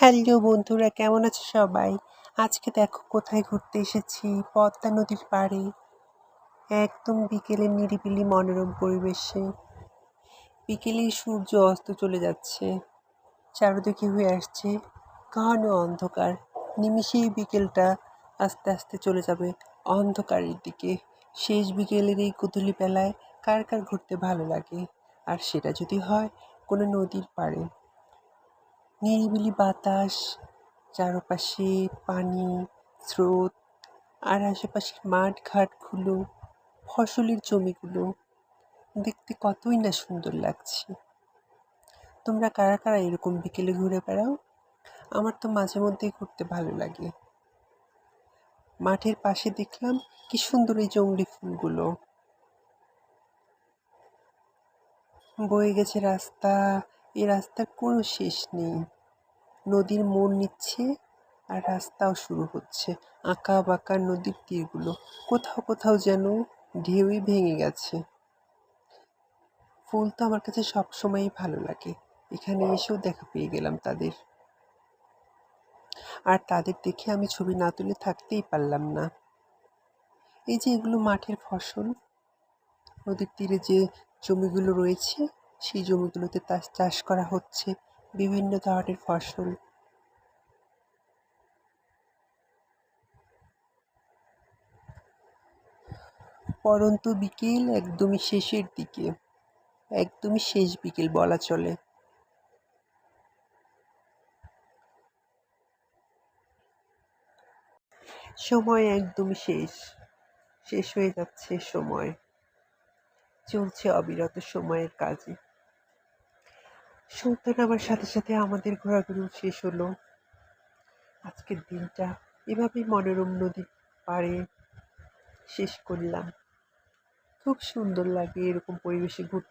Hello বন্ধুরা, কেমন আছে সবাই? আজকে দেখো কোথায় ঘুরতে এসেছি, পদ্মা নদীর পাড়ে। একদম বিকেলের নিরিবিলি মনোরম পরিবেশে। বিকেলেই সূর্য অস্ত চলে যাচ্ছে, চারদিকে হয়ে আসছে ঘন অন্ধকার। নিমিষেই বিকেলটা আস্তে আস্তে চলে যাবে অন্ধকারের দিকে। শেষ বিকেলের এই গোধূলি বেলায় কার কার ঘুরতে ভালো লাগে? আর সেটা যদি হয় কোনো নদীর পাড়ে। নিরিবিলি বাতাস, চারপাশে পানি, স্রোত, আর আশেপাশের মাঠ ঘাটগুলো, ফসলের জমিগুলো। দেখতে কতই না সুন্দর লাগছে। তোমরা কারা কারা এরকম বিকেলে ঘুরে বেড়াও? আমার তো মাঝে মধ্যেই ঘুরতে ভালো লাগে। মাঠের পাশে দেখলাম কি সুন্দর এই জংলি ফুলগুলো। বয়ে গেছে রাস্তা এই রাস্তার কোনো শেষ নেই। নদীর মোড় নিচ্ছে আর রাস্তাও শুরু হচ্ছে। আঁকা বাঁকা নদীর তীরগুলো। কোথাও কোথাও যেন ঢেউই ভেঙে গেছে। ফুল তো আমার কাছে সবসময়ই ভালো লাগে। এখানে এসেও দেখা পেয়ে গেলাম তাদের। আর তাদের দেখে আমি ছবি না তুলে থাকতেই পারলাম না। এই যে এগুলো মাঠের ফসল, নদীর তীরে যে জমিগুলো রয়েছে সেই জমিগুলোতে তা চাষ করা হচ্ছে, বিভিন্ন ধরনের ফসল। পরন্তু বিকেল একদমই শেষের দিকে, একদমই শেষ বিকেল বলা চলে। সময় একদমই শেষ শেষ হয়ে যাচ্ছে সময়। চলছে অবিরত সময়ের কাজে। সন্তান আমার সাথে সাথে আমাদের ঘোরাঘুরিও শেষ হলো। আজকের দিনটা এভাবেই মনোরম নদীর পাড়ে শেষ করলাম। খুব সুন্দর লাগে এরকম পরিবেশে ঘুরতে।